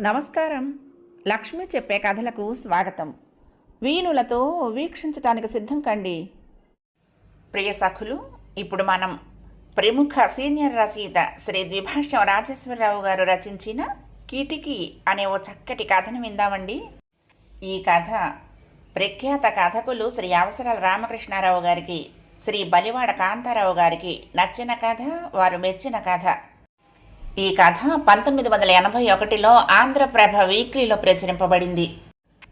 నమస్కారం. లక్ష్మి చెప్పే కథలకు స్వాగతం. వీణులతో వీక్షించటానికి సిద్ధం కండి. ప్రియ సఖులు ఇప్పుడు మనం ప్రముఖ సీనియర్ రచయిత శ్రీ ద్విభాష్యం రాజేశ్వరరావు గారు రచించిన కీటికి అనే ఓ చక్కటి కథను విందామండి. ఈ కథ ప్రఖ్యాత కథకులు శ్రీ అవసరాల రామకృష్ణారావు గారికి శ్రీ బలివాడ కాంతారావు గారికి నచ్చిన కథ వారు మెచ్చిన కథ. ఈ కథ పంతొమ్మిది వందల ఎనభై ఒకటిలో ఆంధ్రప్రభ వీక్లీలో ప్రచురింపబడింది.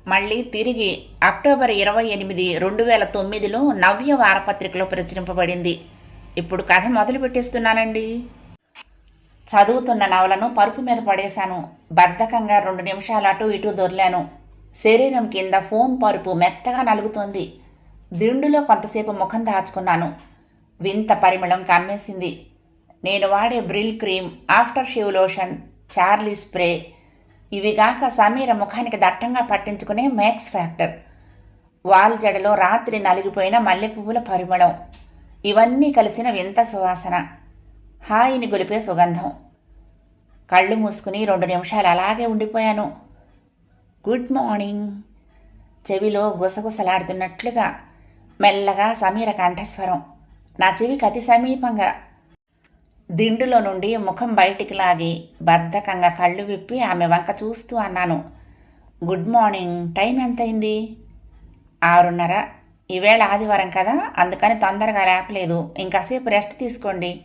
మళ్ళీ తిరిగి అక్టోబర్ ఇరవై ఎనిమిది రెండు వేల తొమ్మిదిలో నవ్య వారపత్రికలో ప్రచురింపబడింది. ఇప్పుడు కథ మొదలు పెట్టేస్తున్నానండి. చదువుతున్న నవలను పరుపు మీద పడేశాను. బద్ధకంగా రెండు నిమిషాలు అటు ఇటు దొర్లాను. శరీరం కింద ఫోన్ పరుపు మెత్తగా నలుగుతోంది. దిండులో కొంతసేపు ముఖం దాచుకున్నాను. వింత పరిమళం కమ్మేసింది. నేను వాడే Brylcreem after shave lotion Charlie spray ఇవిగాక Sameera ముఖానికి దట్టంగా పట్టించుకునే మ్యాక్స్ ఫ్యాక్టర్. వాల్ జడలో రాత్రి నలిగిపోయిన మల్లెపువ్వుల పరిమళం. ఇవన్నీ కలిసిన వింత సువాసన. హాయిని గొలిపే సుగంధం. కళ్ళు మూసుకుని రెండు నిమిషాలు అలాగే ఉండిపోయాను. Good morning. చెవిలో గుసగుసలాడుతున్నట్లుగా మెల్లగా సమీర కంఠస్వరం. నా చెవికి అతి సమీపంగా దిండులో నుండి ముఖం బయటికి లాగి బద్ధకంగా కళ్ళు విప్పి ఆమె వంక చూస్తూ అన్నాను గుడ్ మార్నింగ్. టైం ఎంతైంది? ఆరున్నర. ఈవేళ ఆదివారం కదా. అందుకని తొందరగా లేపలేదు. ఇంకాసేపు రెస్ట్ తీసుకోండి.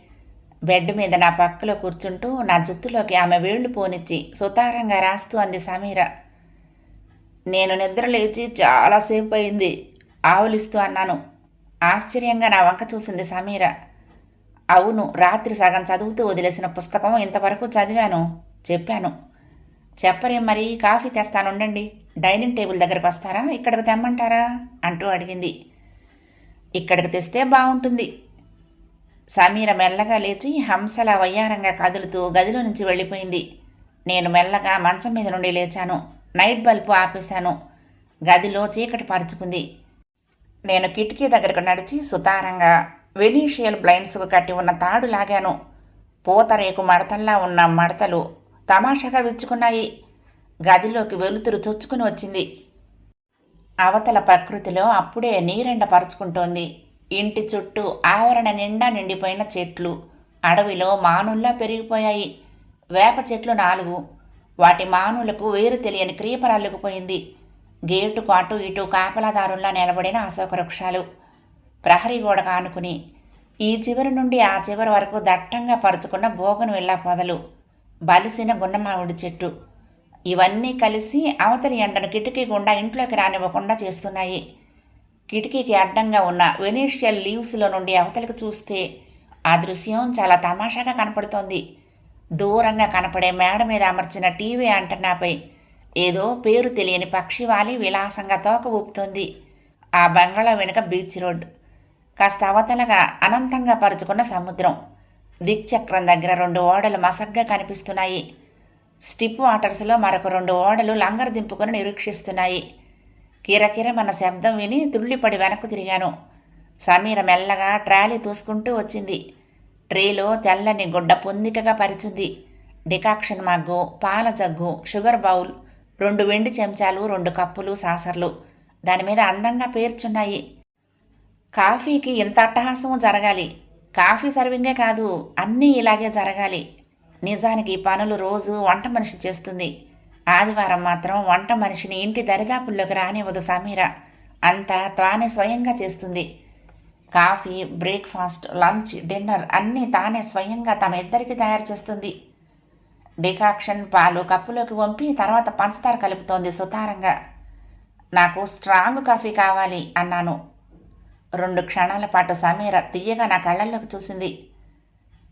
బెడ్ మీద నా పక్కలో కూర్చుంటూ నా జుత్తులోకి ఆమె వేళ్ళు పోనిచ్చి సుతారంగా రాస్తూ అంది సమీర. నేను నిద్ర లేచి చాలాసేపు అయింది. ఆవులిస్తూ అన్నాను. ఆశ్చర్యంగా నా వంక చూసింది సమీర. అవును రాత్రి సగం చదువుతూ వదిలేసిన పుస్తకం ఇంతవరకు చదివాను చెప్పాను. చెప్పరేం మరి కాఫీ తెస్తానుండండి. డైనింగ్ టేబుల్ దగ్గరకు వస్తారా? ఇక్కడికి తెమ్మంటారా? అంటూ అడిగింది. ఇక్కడికి తెస్తే బాగుంటుంది సమీర మెల్లగా లేచి హంసల వయ్యారంగా కదులుతూ గదిలో నుంచి వెళ్ళిపోయింది. నేను మెల్లగా మంచం మీద నుండి లేచాను. నైట్ బల్బు ఆపేశాను. గదిలో చీకటి పరుచుకుంది. నేను కిటికీ దగ్గరకు నడిచి సుతారంగా వెనీషియల్ బ్లైండ్స్ కట్టి ఉన్న తాడు లాగాను. పూతరేకు మడతల్లా ఉన్న మడతలు తమాషాగా విచ్చుకున్నాయి. గదిలోకి వెలుతురు చొచ్చుకుని వచ్చింది. అవతల ప్రకృతిలో అప్పుడే నీరెండ పరుచుకుంటోంది. ఇంటి చుట్టూ ఆవరణ నిండా నిండిపోయిన చెట్లు అడవిలో మానుల్లా పెరిగిపోయాయి. వేప చెట్లు నాలుగు. వాటి మానులకు వేరు తెలియని క్రీపర్ గేటుకు అటు ఇటు కాపలాదారుల్లా నిలబడిన అశోక వృక్షాలు. ప్రహరీ గోడ కానుకుని ఈ చివరి నుండి ఆ చివరి వరకు దట్టంగా పరుచుకున్న బోగను వెళ్ళా పొదలు బలిసిన గున్నమామిడి చెట్టు. ఇవన్నీ కలిసి అవతలి ఎండను కిటికీ గుండా ఇంట్లోకి రానివ్వకుండా చేస్తున్నాయి. కిటికీకి అడ్డంగా ఉన్న వెనీషియల్ లీవ్స్లో నుండి అవతలికి చూస్తే ఆ దృశ్యం చాలా తమాషాగా కనపడుతోంది. దూరంగా కనపడే మేడ మీద అమర్చిన టీవీ అంటనాపై ఏదో పేరు తెలియని పక్షి వాలి విలాసంగా తోక ఊపుతోంది. ఆ బంగాళా వెనుక బీచ్ రోడ్ కాస్త అవతలగా అనంతంగా పరుచుకున్న సముద్రం. దిక్చక్రం దగ్గర రెండు ఓడలు మసగ్గా కనిపిస్తున్నాయి. స్టిప్ వాటర్స్లో మరొక రెండు ఓడలు లంగర్ దింపుకొని నిరీక్షిస్తున్నాయి. కిరకిరమన్న శబ్దం విని తుళ్ళిపడి వెనక్కు తిరిగాను. సమీర మెల్లగా ట్రాలీ తూసుకుంటూ వచ్చింది. ట్రేలో తెల్లని గుడ్డ పొందికగా పరిచింది. డికాక్షన్ మగ్గు పాల జగ్గు షుగర్ బౌల్ రెండు వెండి చెంచాలు రెండు కప్పులు సాసర్లు. దాని మీద అందంగా పేర్చున్నాయి. కాఫీకి ఇంత అట్టహాసము జరగాలి. కాఫీ సర్వింగే కాదు అన్నీ ఇలాగే జరగాలి. నిజానికి పనులు రోజు వంట మనిషి చేస్తుంది. ఆదివారం మాత్రం వంట మనిషిని ఇంటి దరిదాపుల్లోకి రానివ్వదు సమీర. అంతా తానే స్వయంగా చేస్తుంది. కాఫీ బ్రేక్ఫాస్ట్ లంచ్ డిన్నర్ అన్నీ తానే స్వయంగా తమ ఇద్దరికి తయారు చేస్తుంది. డికాక్షన్ పాలు కప్పులోకి వంపి తర్వాత పంచదార కలుపుతోంది సుతారంగా. నాకు స్ట్రాంగ్ కాఫీ కావాలి అన్నాను. రెండు క్షణాల పాటు సమీర తీయగా నా కళ్ళల్లోకి చూసింది.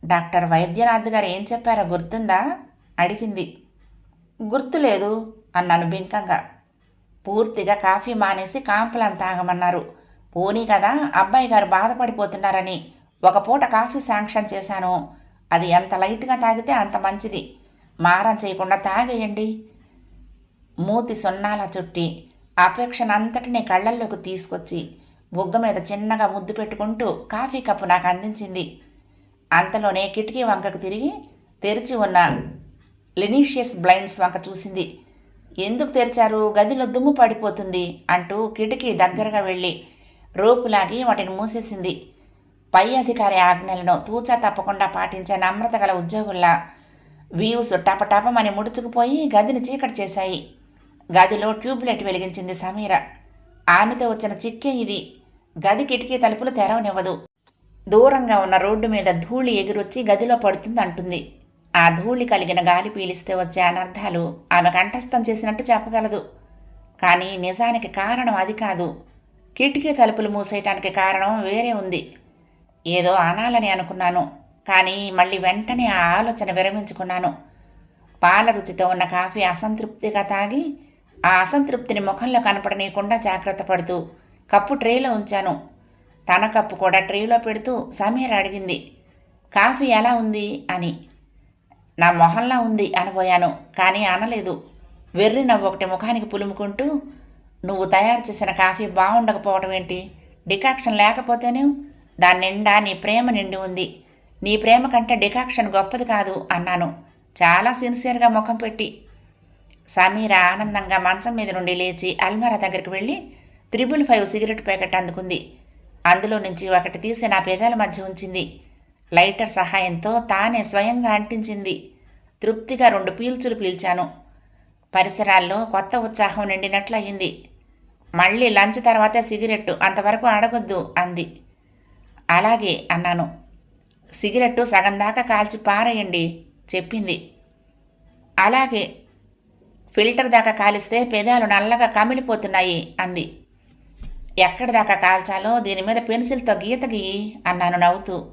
డాక్టర్ వైద్యనాథ్ గారు ఏం చెప్పారో గుర్తుందా? అడిగింది. గుర్తులేదు అన్నాను బింకంగా. పూర్తిగా కాఫీ మానేసి కాంప్లాన్ తాగమన్నారు. పోనీ కదా అబ్బాయి గారు బాధపడిపోతున్నారని. ఒక పూట కాఫీ శాంక్షన్ చేశాను. అది ఎంత లైట్గా తాగితే అంత మంచిది. మారం చేయకుండా తాగేయండి. మూతి సున్నాల చుట్టి అపేక్షనంతటినీ కళ్ళల్లోకి తీసుకొచ్చి బుగ్గ మీద చిన్నగా ముద్దు పెట్టుకుంటూ కాఫీ కప్పు నాకు అందించింది. అంతలోనే కిటికీ వంకకు తిరిగి తెరిచి ఉన్న లెనీషియస్ బ్లైండ్స్ వంక చూసింది. ఎందుకు తెరిచారు? గదిలో దుమ్ము పడిపోతుంది అంటూ కిటికీ దగ్గరగా వెళ్ళి రోపులాగి వాటిని మూసేసింది. పై అధికారి ఆజ్ఞలను తూచా తప్పకుండా పాటించే నమ్రత గల ఉద్యోగుల్లా వ్యూస్ టపటపమని ముడుచుకుపోయి గదిని చీకటి చేశాయి. గదిలో ట్యూబ్లైట్ వెలిగించింది సమీర. ఆమెతో వచ్చిన చిక్కే ఇది. గది కిటికీ తలుపులు తెరవనివ్వదు. దూరంగా ఉన్న రోడ్డు మీద ధూళి ఎగిరొచ్చి గదిలో పడుతుంది అంటుంది ఆ ధూళి కలిగిన గాలి పీలిస్తే వచ్చే అనర్థాలు ఆమె కంఠస్థం చేసినట్టు చెప్పగలదు. కానీ నిజానికి కారణం అది కాదు. కిటికీ తలుపులు మూసేయటానికి కారణం వేరే ఉంది. ఏదో అనాలని అనుకున్నాను. కానీ మళ్ళీ వెంటనే ఆ ఆలోచన విరమించుకున్నాను. పాల రుచితో ఉన్న కాఫీ అసంతృప్తిగా తాగి ఆ అసంతృప్తిని ముఖంలో కనపడనీయకుండా జాగ్రత్త పడుతూ కప్పు ట్రేలో ఉంచాను. తన కప్పు కూడా ట్రేలో పెడుతూ సమీర అడిగింది కాఫీ ఎలా ఉంది? అని. నా మొహంలా ఉంది అనబోయాను కానీ అనలేదు. వెర్రి నవ్వు ఒకటి ముఖానికి పులుముకుంటూ నువ్వు తయారు చేసిన కాఫీ బాగుండకపోవడం ఏంటి? డికాక్షన్ లేకపోతేనే? దాని నిండా నీ ప్రేమ నిండి ఉంది. నీ ప్రేమ కంటే డికాక్షన్ గొప్పది కాదు అన్నాను. చాలా సిన్సియర్గా ముఖం పెట్టి. సమీర ఆనందంగా మంచం మీద నుండి లేచి అల్మారా దగ్గరికి వెళ్ళి త్రిబుల్ ఫైవ్ సిగరెట్ ప్యాకెట్ అందుకుంది. అందులో నుంచి ఒకటి తీసి నా పేదాల మధ్య ఉంచింది. లైటర్ సహాయంతో తానే స్వయంగా అంటించింది. తృప్తిగా రెండు పీల్చులు పీల్చాను. పరిసరాల్లో కొత్త ఉత్సాహం నిండినట్లు అయింది మళ్ళీ లంచ్ తర్వాతే సిగరెట్టు అంతవరకు అడగొద్దు అంది. అలాగే అన్నాను. సిగరెట్టు సగం దాకా కాల్చి పారేయండి చెప్పింది. అలాగే ఫిల్టర్ దాకా కాలిస్తే పెదాలు నల్లగా కమిలిపోతున్నాయి అంది. ఎక్కడి దాకా కాల్చాలో దీని మీద పెన్సిల్తో గీత గీయి అన్నాను నవ్వుతూ.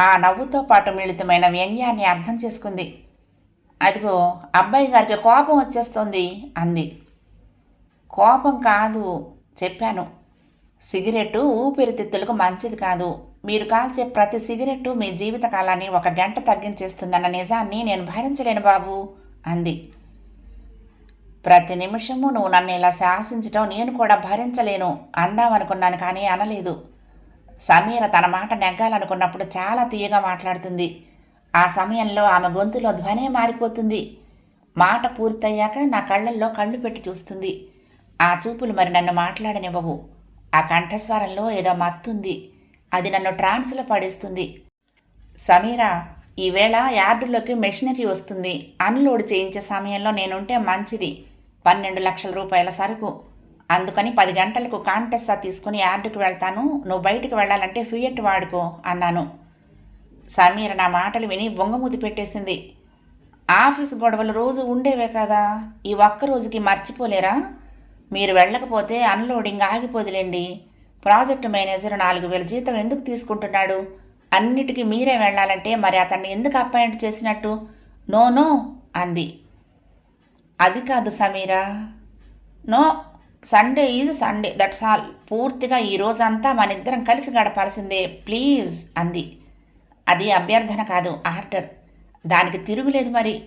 ఆ నవ్వుతో పాటు మిళితమైన వ్యంగ్యాన్ని అర్థం చేసుకుంది. అదిగో అబ్బాయి గారికి కోపం వచ్చేస్తుంది అంది. కోపం కాదు చెప్పాను. సిగరెట్టు ఊపిరితిత్తులకు మంచిది కాదు మీరు కాల్చే ప్రతి సిగరెట్టు మీ జీవితకాలాన్ని ఒక గంట తగ్గించేస్తుందన్న నిజాన్ని నేను భరించలేను బాబు అంది. ప్రతి నిమిషము నువ్వు నన్ను ఇలా శాసించటం నేను కూడా భరించలేను అందామనుకున్నాను కానీ అనలేదు. సమీర తన మాట నెగ్గాలనుకున్నప్పుడు చాలా తీయగా మాట్లాడుతుంది. ఆ సమయంలో ఆమె గొంతులో ధ్వనే మారిపోతుంది. మాట పూర్తయ్యాక నా కళ్ళల్లో కళ్ళు పెట్టి చూస్తుంది. ఆ చూపులు మరి నన్ను మాట్లాడనివ్వవు. ఆ కంఠస్వరంలో ఏదో మత్తుంది. అది నన్ను ట్రాన్స్లో పడేస్తుంది. సమీరా ఈవేళ యార్డులోకి మెషినరీ వస్తుంది. అన్లోడ్ చేయించే సమయంలో నేనుంటే మంచిది. పన్నెండు లక్షల రూపాయల సరుకు. అందుకని పది గంటలకు కాంటెస్సా తీసుకుని యార్డుకు వెళ్తాను. నువ్వు బయటికి వెళ్ళాలంటే ఫియట్ వాడుకో అన్నాను. సమీర నా మాటలు విని బొంగమూతి పెట్టేసింది. ఆఫీస్ గొడవలు రోజు ఉండేవే కదా. ఈ ఒక్క రోజుకి మర్చిపోలేరా? మీరు వెళ్ళకపోతే అన్లోడింగ్ ఆగిపోదులేండి. ప్రాజెక్ట్ మేనేజర్ నాలుగు వేల జీతం ఎందుకు తీసుకుంటున్నాడు? అన్నిటికీ మీరే వెళ్ళాలంటే మరి అతన్ని ఎందుకు అపాయింట్ చేసినట్టు? నో నో అంది. అది కాదు Sameera. No Sunday is Sunday that's all. పూర్తిగా ఈ రోజంతా మన ఇద్దరం కలిసి గడపాల్సిందే ప్లీజ్ అంది. అది అభ్యర్థన కాదు ఆర్డర్. దానికి తిరుగులేదు మరి.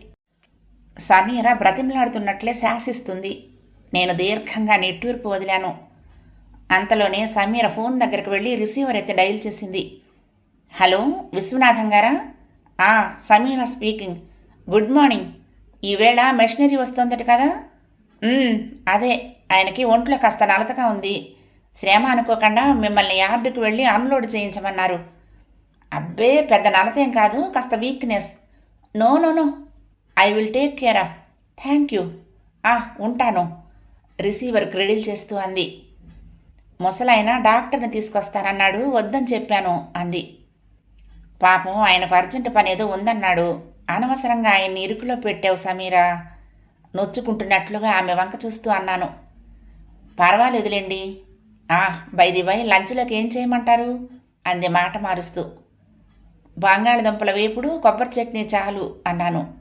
సమీర బ్రతిమలాడుతున్నట్లే శాసిస్తుంది. నేను దీర్ఘంగా నిట్టూర్పు వదిలాను. అంతలోనే సమీర ఫోన్ దగ్గరికి వెళ్ళి రిసీవర్ ఎత్తి డైల్ చేసింది. హలో విశ్వనాథం గారా? ఆ సమీర స్పీకింగ్. Good morning. ఈవేళ మెషినరీ వస్తుందట కదా? అదే. ఆయనకి ఒంట్లో కాస్త నలతగా ఉంది. శ్రమ అనుకోకుండా మిమ్మల్ని యార్డుకు వెళ్ళి అన్లోడ్ చేయించమన్నారు. అబ్బే పెద్ద నలతేం కాదు కాస్త weakness no no no. I will take care of thank you ఆ ఉంటాను. రిసీవర్ క్రెడిల్ చేస్తూ అంది. ముసలాయన డాక్టర్ని తీసుకొస్తానన్నాడు. వద్దని చెప్పాను అంది. పాపం ఆయనకు అర్జెంటు పని ఏదో ఉందన్నాడు. అనవసరంగా ఆయన్ని ఇరుకులో పెట్టావు సమీరా. నొచ్చుకుంటున్నట్లుగా ఆమె వంక చూస్తూ అన్నాను. పర్వాలేదులేండి. ఆ బైది బై లంచ్లోకి ఏం చేయమంటారు? అంది మాట మారుస్తూ. బంగాళదుంపల వేపుడు కొబ్బరి చట్నీ చాలు అన్నాను.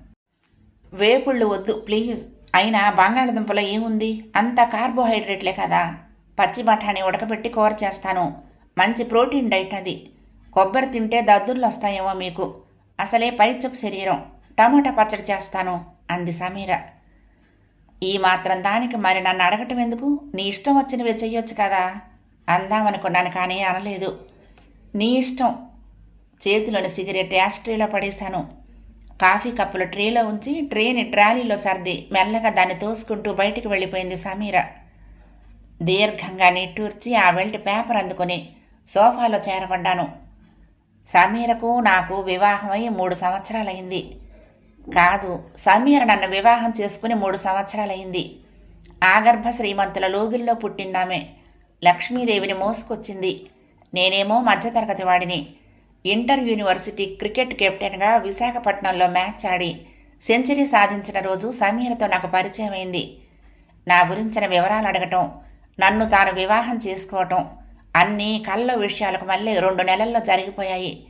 వేపుళ్ళు వద్దు ప్లీజ్. అయినా బంగాళదుంపలో ఏముంది? అంత కార్బోహైడ్రేట్లే కదా. పచ్చి బఠానీ ఉడకబెట్టి కూర చేస్తాను. మంచి ప్రోటీన్ డైట్ అది. కొబ్బరి తింటే దద్దుర్లు వస్తాయేమో మీకు. అసలే పైచపు శరీరం. టమాటా పచ్చడి చేస్తాను అంది సమీర. ఈ మాత్రం దానికి మరి నన్ను అడగటం ఎందుకు? నీ ఇష్టం వచ్చినవి చెయ్యొచ్చు కదా? అందామనుకున్నాను కానీ అనలేదు. నీ ఇష్టం. చేతిలోని సిగరెట్ యాస్ట్రేలో పడేశాను. కాఫీ కప్పులు ట్రేలో ఉంచి ట్రేని ట్రాలీలో సర్ది మెల్లగా దాన్ని తోసుకుంటూ బయటికి వెళ్ళిపోయింది సమీర. దీర్ఘంగా నిట్టూర్చి ఆ బెల్ట్ పేపర్ అందుకుని సోఫాలో చేరబడ్డాను. సమీరకు నాకు వివాహమై మూడు సంవత్సరాలైంది కాదు సమీర నన్ను వివాహం చేసుకుని మూడు సంవత్సరాలైంది ఆగర్భ శ్రీమంతుల లోగిల్లో పుట్టిందామె. లక్ష్మీదేవిని మోసుకొచ్చింది. నేనేమో మధ్యతరగతి వాడిని. ఇంటర్ యూనివర్సిటీ క్రికెట్ కెప్టెన్గా విశాఖపట్నంలో మ్యాచ్ ఆడి సెంచరీ సాధించిన రోజు సమీరతో నాకు పరిచయం అయింది నా గురించిన వివరాలు అడగటం నన్ను తాను వివాహం చేసుకోవటం అన్నీ కళ్ళ విషయాలకు మళ్ళీ రెండు నెలల్లో జరిగిపోయాయి.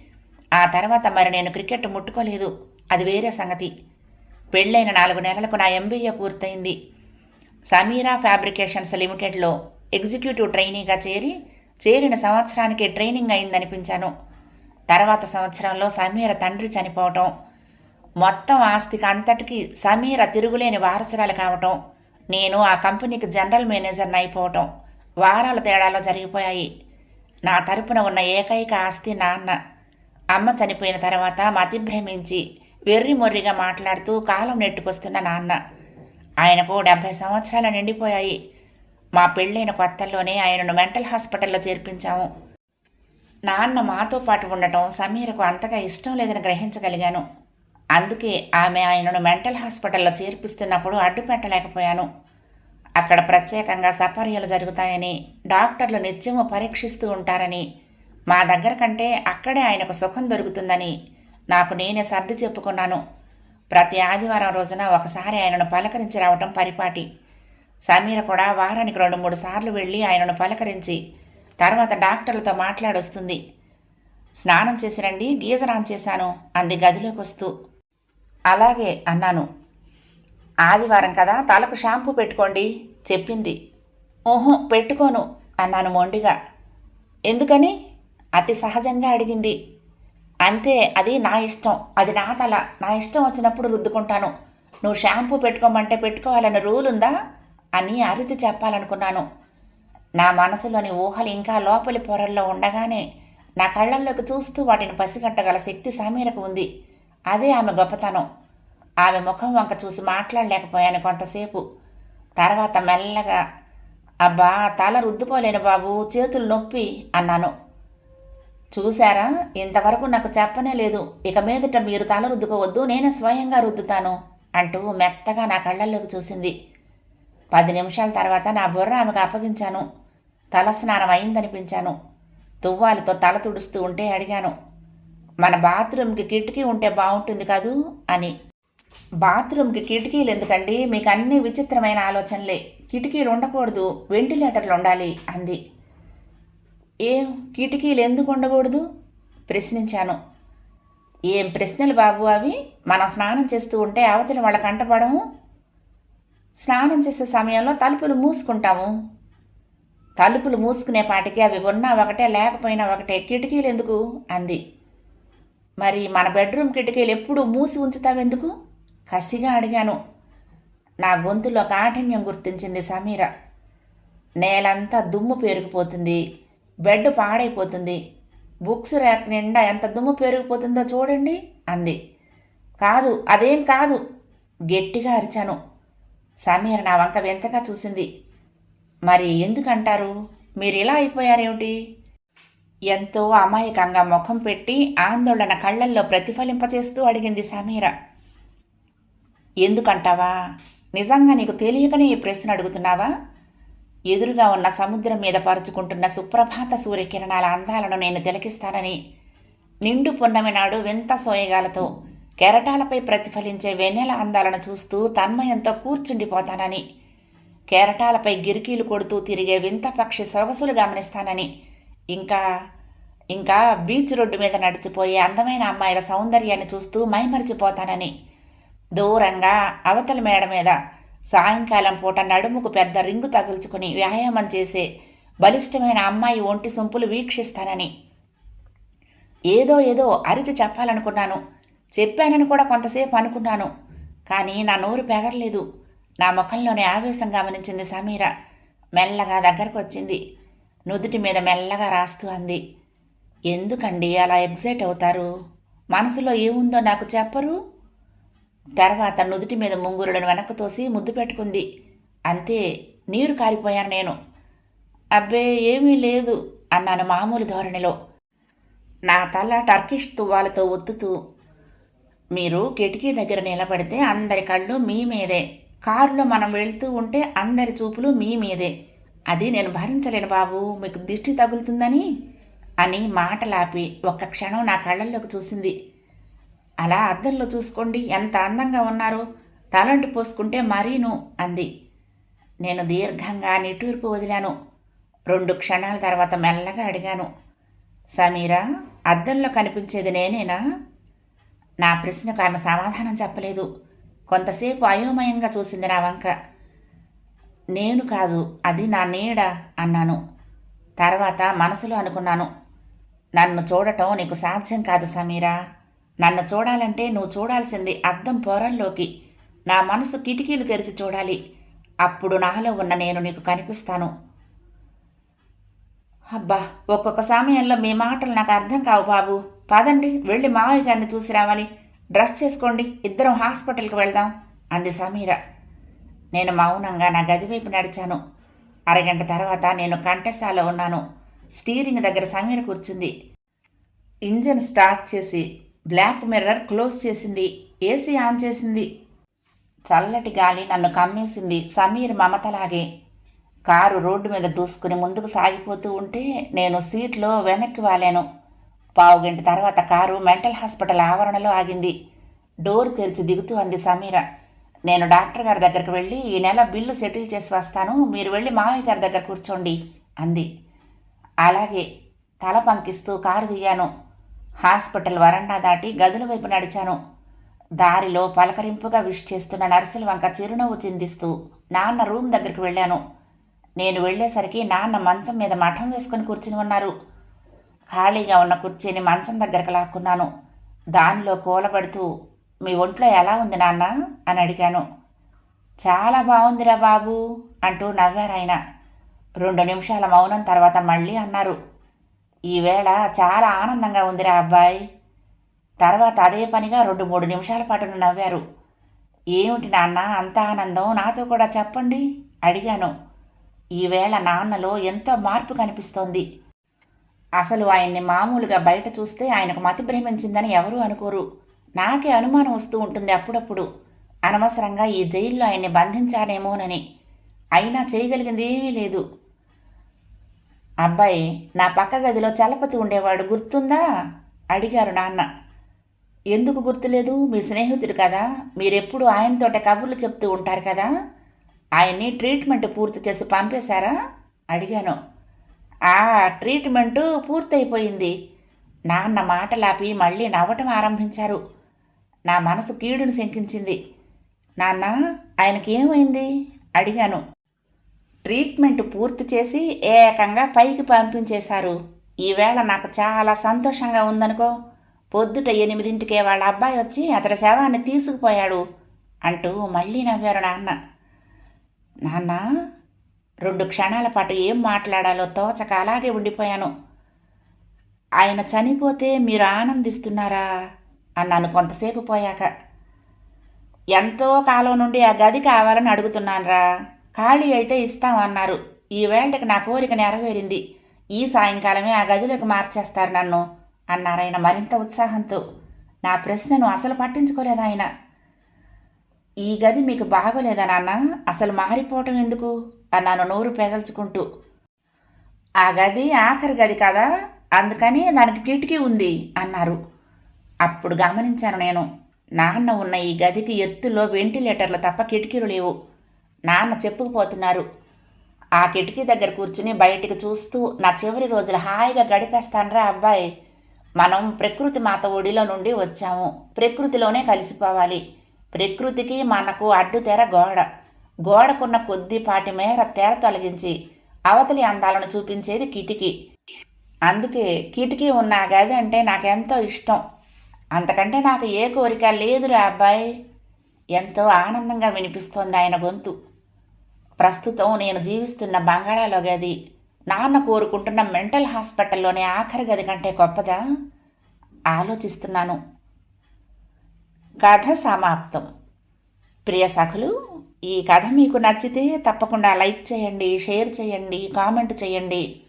ఆ తర్వాత మరి నేను క్రికెట్ ముట్టుకోలేదు. అది వేరే సంగతి. పెళ్ళైన నాలుగు నెలలకు నా ఎంబీఏ పూర్తయింది. సమీరా ఫ్యాబ్రికేషన్స్ లిమిటెడ్లో ఎగ్జిక్యూటివ్ ట్రైనీగా చేరి చేరిన సంవత్సరానికి ట్రైనింగ్ అయిందనిపించాను. తర్వాత సంవత్సరంలో సమీర తండ్రి చనిపోవటం. మొత్తం ఆస్తికి అంతటికి సమీర తిరుగులేని వారసురాలు కావటం. నేను ఆ కంపెనీకి జనరల్ మేనేజర్ని అయిపోవటం. వారాల తేడాలో జరిగిపోయాయి. నా తరపున ఉన్న ఏకైక ఆస్తి నాన్న. అమ్మ చనిపోయిన తర్వాత మతిభ్రమించి వెర్రి మొర్రిగా మాట్లాడుతూ కాలం నెట్టుకొస్తున్న నాన్న. ఆయనకు డెబ్భై సంవత్సరాలు నిండిపోయాయి. మా పెళ్ళైన కొత్తల్లోనే ఆయనను మెంటల్ హాస్పిటల్లో చేర్పించాము. నాన్న మాతో పాటు ఉండటం సమీరకు అంతగా ఇష్టం లేదని గ్రహించగలిగాను. అందుకే ఆమె ఆయనను మెంటల్ హాస్పిటల్లో చేర్పిస్తున్నప్పుడు అడ్డుపెట్టలేకపోయాను అక్కడ ప్రత్యేకంగా సపర్యలు జరుగుతాయని డాక్టర్లు నిత్యము పరీక్షిస్తూ ఉంటారని మా దగ్గర కంటే అక్కడే ఆయనకు సుఖం దొరుకుతుందని నాకు నేనే సర్ది చెప్పుకున్నాను. ప్రతి ఆదివారం రోజున ఒకసారి ఆయనను పలకరించి రావటం పరిపాటి. సమీర కూడా వారానికి రెండు మూడు సార్లు వెళ్ళి ఆయనను పలకరించి తర్వాత డాక్టర్లతో మాట్లాడొస్తుంది. స్నానం చేసి రండి గీజర్ ఆన్ చేశాను అంది గదిలోకి వస్తూ. అలాగే అన్నాను. ఆదివారం కదా తలకు షాంపూ పెట్టుకోండి చెప్పింది. ఓహో పెట్టుకోను అన్నాను మొండిగా. ఎందుకని? అతి సహజంగా అడిగింది. అంతే అది నా ఇష్టం అది నా తల నా ఇష్టం వచ్చినప్పుడు రుద్దుకుంటాను. నువ్వు షాంపూ పెట్టుకోమంటే పెట్టుకోవాలని రూల్ ఉందా? అని అరిచి చెప్పాలనుకున్నాను. నా మనసులోని ఊహలు ఇంకా లోపలి పొరల్లో ఉండగానే నా కళ్ళల్లోకి చూస్తూ వాటిని పసిగట్టగల శక్తి సమీరకు ఉంది. అదే ఆమె గొప్పతనం. ఆమె ముఖం వంక చూసి మాట్లాడలేకపోయాను కొంతసేపు. తర్వాత మెల్లగా అబ్బా తల రుద్దుకోలేను బాబు చేతులు నొప్పి అన్నాను. చూశారా? ఇంతవరకు నాకు చెప్పనే లేదు. ఇక మీదట మీరు తల రుద్దుకోవద్దు నేనే స్వయంగా రుద్దుతాను అంటూ మెత్తగా నా కళ్ళల్లోకి చూసింది. పది నిమిషాల తర్వాత నా బుర్ర ఆమెకు అప్పగించాను. తల స్నానం అయిందనిపించాను. తువ్వాలతో తల తుడుస్తూ ఉంటే అడిగాను. మన బాత్రూమ్కి కిటికీ ఉంటే బాగుంటుంది కదూ అని. బాత్రూమ్కి కిటికీలు ఎందుకండి? మీకు అన్ని విచిత్రమైన ఆలోచనలే. కిటికీలు ఉండకూడదు వెంటిలేటర్లు ఉండాలి అంది. ఏం? కిటికీలు ఎందుకు ఉండకూడదు? ప్రశ్నించాను. ఏం ప్రశ్నలు బాబు అవి? మనం స్నానం చేస్తూ ఉంటే అవతల వాళ్ళ కంటపడము స్నానం చేసే సమయంలో తలుపులు మూసుకుంటాము. తలుపులు మూసుకునే పాటికి అవి ఉన్నా ఒకటే లేకపోయినా ఒకటే. కిటికీలు ఎందుకు? అంది. మరి మన బెడ్రూమ్ కిటికీలు ఎప్పుడు మూసి ఉంచుతావెందుకు కసిగా అడిగాను. నా గొంతులో కాఠిన్యం గుర్తించింది సమీర. నేలంతా దుమ్ము పేరుకుపోతుంది. బెడ్ పాడైపోతుంది. బుక్స్ ర్యాక్ నిండా ఎంత దుమ్ము పేరుకుపోతుందో చూడండి అంది. కాదు అదేం కాదు గట్టిగా అరిచాను. సమీర నా వంక వింతగా చూసింది. మరి ఎందుకంటారు? మీరు ఇలా అయిపోయారేమిటి? ఎంతో అమాయకంగా ముఖం పెట్టి ఆందోళన కళ్ళల్లో ప్రతిఫలింపచేస్తూ అడిగింది సమీర. ఎందుకంటావా? నిజంగా నీకు తెలియకనే ఈ ప్రశ్న అడుగుతున్నావా? ఎదురుగా ఉన్న సముద్రం మీద పరుచుకుంటున్న సుప్రభాత సూర్యకిరణాల అందాలను నేను తిలకిస్తానని. నిండు పున్నమి నాడు వింత సోయగాలతో కెరటాలపై ప్రతిఫలించే వెన్నెల అందాలను చూస్తూ తన్మయంతో కూర్చుండిపోతానని. కెరటాలపై గిరికీలు కొడుతూ తిరిగే వింత పక్షి సొగసులు గమనిస్తానని. ఇంకా ఇంకా బీచ్ రోడ్డు మీద నడిచిపోయే అందమైన అమ్మాయిల సౌందర్యాన్ని చూస్తూ మైమరిచిపోతానని. దూరంగా అవతల మేడ మీద సాయంకాలం పూట నడుముకు పెద్ద రింగు తగుల్చుకుని వ్యాయామం చేసే బలిష్టమైన అమ్మాయి ఒంటి సొంపులు వీక్షిస్తానని. ఏదో ఏదో అరిచి చెప్పాలనుకున్నాను. చెప్పానని కూడా కొంతసేపు అనుకున్నాను. కానీ నా నోరు పెగరలేదు. నా ముఖంలోనే ఆవేశం గమనించింది సమీర. మెల్లగా దగ్గరకు వచ్చింది నుదుటి మీద మెల్లగా రాస్తూ అంది. ఎందుకండి అలా ఎగ్జైట్ అవుతారు? మనసులో ఏముందో నాకు చెప్పరు? తర్వాత నుదుటి మీద ముంగురులను వెనక్కు తోసి ముద్దు పెట్టుకుంది. అంతే నీరు కారిపోయాను నేను. అబ్బే ఏమీ లేదు అన్నాను మామూలు ధోరణిలో. నా తల టర్కిష్ తువ్వాలతో ఒత్తుతూ మీరు కిటికీ దగ్గర నిలబడితే అందరి కళ్ళు మీ మీదే. కారులో మనం వెళ్తూ ఉంటే అందరి చూపులు మీ మీదే. అది నేను భరించలేను బాబు మీకు దిష్టి తగులుతుందని అని మాటలాపి ఒక్క క్షణం నా కళ్ళల్లోకి చూసింది. అలా అద్దంలో చూసుకోండి ఎంత అందంగా ఉన్నారో తలంటి పోసుకుంటే మరీను అంది. నేను దీర్ఘంగా నిట్టూర్పు వదిలాను. రెండు క్షణాల తర్వాత మెల్లగా అడిగాను సమీరా అద్దంలో కనిపించేది నేనేనా? నా ప్రశ్నకు ఆమె సమాధానం చెప్పలేదు. కొంతసేపు అయోమయంగా చూసింది నా వంక. నేను కాదు అది నా నీడ అన్నాను. తర్వాత మనసులో అనుకున్నాను నన్ను చూడటం నీకు సాధ్యం కాదు సమీరా. నన్ను చూడాలంటే నువ్వు చూడాల్సింది అద్దం పొరల్లోకి. నా మనసు కిటికీలు తెరిచి చూడాలి. అప్పుడు నాలో ఉన్న నేను నీకు కనిపిస్తాను. అబ్బా ఒక్కొక్క సమయంలో మీ మాటలు నాకు అర్థం కావు బాబు. పదండి వెళ్ళి మావయ్య గారిని చూసి రావాలి. డ్రెస్ చేసుకోండి ఇద్దరం హాస్పిటల్కి వెళ్దాం అంది సమీర. నేను మౌనంగా నా గది వైపు నడిచాను. అరగంట తర్వాత నేను కంఠశాలలో ఉన్నాను. స్టీరింగ్ దగ్గర సమీర కూర్చుంది. ఇంజన్ స్టార్ట్ చేసి బ్లాక్ మిర్రర్ క్లోజ్ చేసింది. ఏసీ ఆన్ చేసింది. చల్లటి గాలి నన్ను కమ్మేసింది. సమీర్ మమతలాగే కారు రోడ్డు మీద దూసుకుని ముందుకు సాగిపోతూ ఉంటే నేను సీట్లో వెనక్కి వాలాను. పావుగంట తర్వాత కారు మెంటల్ హాస్పిటల్ ఆవరణలో ఆగింది. డోర్ తెరిచి దిగుతూ అంది సమీర. నేను డాక్టర్ గారి దగ్గరికి వెళ్ళి ఈ నెల బిల్లు సెటిల్ చేసి వస్తాను మీరు వెళ్ళి మావయ్య గారి దగ్గర కూర్చోండి అంది. అలాగే తల పంకిస్తూ కారు దిగాను. హాస్పిటల్ వరండా దాటి గదుల వైపు నడిచాను. దారిలో పలకరింపుగా విష్ చేస్తున్న నర్సుల వంక చిరునవ్వు చిందిస్తూ నాన్న రూమ్ దగ్గరికి వెళ్ళాను. నేను వెళ్ళేసరికి నాన్న మంచం మీద మఠం వేసుకుని కూర్చుని ఉన్నారు. ఖాళీగా ఉన్న కుర్చీని మంచం దగ్గరకు లాక్కున్నాను. దానిలో కూలబడుతూ మీ ఒంట్లో ఎలా ఉంది నాన్న? అని అడిగాను. చాలా బాగుందిరా బాబు అంటూ నవ్వారాయన రెండు నిమిషాల మౌనం తర్వాత మళ్ళీ అన్నారు. ఈవేళ చాలా ఆనందంగా ఉందిరా అబ్బాయి. తర్వాత అదే పనిగా రెండు మూడు నిమిషాల పాటు నవ్వారు. ఏమిటి నాన్న అంత ఆనందం? నాతో కూడా చెప్పండి అడిగాను. ఈవేళ నాన్నలో ఎంతో మార్పు కనిపిస్తోంది. అసలు ఆయన్ని మామూలుగా బయట చూస్తే ఆయనకు మతి భ్రమించిందని ఎవరూ అనుకోరు. నాకే అనుమానం వస్తూ ఉంటుంది అప్పుడప్పుడు. అనవసరంగా ఈ జైల్లో ఆయన్ని బంధించానేమోనని. అయినా చేయగలిగింది ఏమీ లేదు. అబ్బాయి నా పక్క గదిలో చలపతి ఉండేవాడు గుర్తుందా? అడిగారు నాన్న. ఎందుకు గుర్తులేదు? మీ స్నేహితుడు కదా. మీరెప్పుడు ఆయనతోట కబుర్లు చెప్తూ ఉంటారు కదా. ఆయన్ని ట్రీట్మెంట్ పూర్తి చేసి పంపేశారా? అడిగాను. ఆ ట్రీట్మెంటు పూర్తయిపోయింది. నాన్న మాటలాపి మళ్ళీ నవ్వటం ఆరంభించారు. నా మనసు కీడును శంకించింది. నాన్న ఆయనకి ఏమైంది? అడిగాను. ట్రీట్మెంట్ పూర్తి చేసి ఏకంగా పైకి పంపించేశారు. ఈవేళ నాకు చాలా సంతోషంగా ఉందనుకో. పొద్దుట ఎనిమిదింటికే వాళ్ళ అబ్బాయి వచ్చి అతడి శవాన్ని తీసుకుపోయాడు అంటూ మళ్ళీ నవ్వారు నాన్న. నాన్న రెండు క్షణాల పాటు ఏం మాట్లాడాలో తోచక అలాగే ఉండిపోయాను. ఆయన చనిపోతే మీరు ఆనందిస్తున్నారా? అన్నాను కొంతసేపు పోయాక. ఎంతో కాలం నుండి ఆ గది కావాలని అడుగుతున్నానురా. ఖాళీ అయితే ఇస్తామన్నారు ఈ నా కోరిక నెరవేరింది. ఈ సాయంకాలమే ఆ గదిలోకి మార్చేస్తారు నన్ను అన్నారాయన మరింత ఉత్సాహంతో. నా ప్రశ్నను అసలు పట్టించుకోలేదు ఆయన. ఈ గది మీకు బాగోలేదా నాన్న? అసలు మారిపోవటం ఎందుకు? అన్నాను నోరు పెగల్చుకుంటూ. ఆ గది ఆఖరి గది కదా? అందుకని దానికి కిటికీ ఉంది అన్నారు. అప్పుడు గమనించాను నేను. నాన్న ఉన్న ఈ గదికి ఎత్తులో వెంటిలేటర్లు తప్ప కిటికీలు లేవు. నాన్న చెప్పుకుపోతున్నారు. ఆ కిటికీ దగ్గర కూర్చుని బయటికి చూస్తూ నా చివరి రోజులు హాయిగా గడిపేస్తానరా అబ్బాయి. మనం ప్రకృతి మాత ఒడిలో నుండి వచ్చాము. ప్రకృతిలోనే కలిసిపోవాలి. ప్రకృతికి మనకు అడ్డు తెర గోడ. గోడకున్న కొద్దిపాటి మేర తెర తొలగించి అవతలి అందాలను చూపించేది కిటికీ. అందుకే కిటికీ ఉన్న గది అంటే నాకెంతో ఇష్టం. అంతకంటే నాకు ఏ కోరిక లేదురా అబ్బాయి. ఎంతో ఆనందంగా వినిపిస్తోంది ఆయన గొంతు. ప్రస్తుతం నేను జీవిస్తున్న బంగాళాలో గది నాన్న కోరుకుంటున్న మెంటల్ హాస్పిటల్లోని ఆఖరి గది కంటే గొప్పదా? ఆలోచిస్తున్నాను. కథ సమాప్తం. ప్రియ సఖులు ఈ కథ మీకు నచ్చితే తప్పకుండా లైక్ చేయండి షేర్ చేయండి కామెంట్ చేయండి.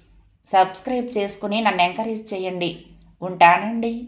సబ్స్క్రైబ్ చేసుకుని నన్ను ఎంకరేజ్ చేయండి. ఉంటానండి.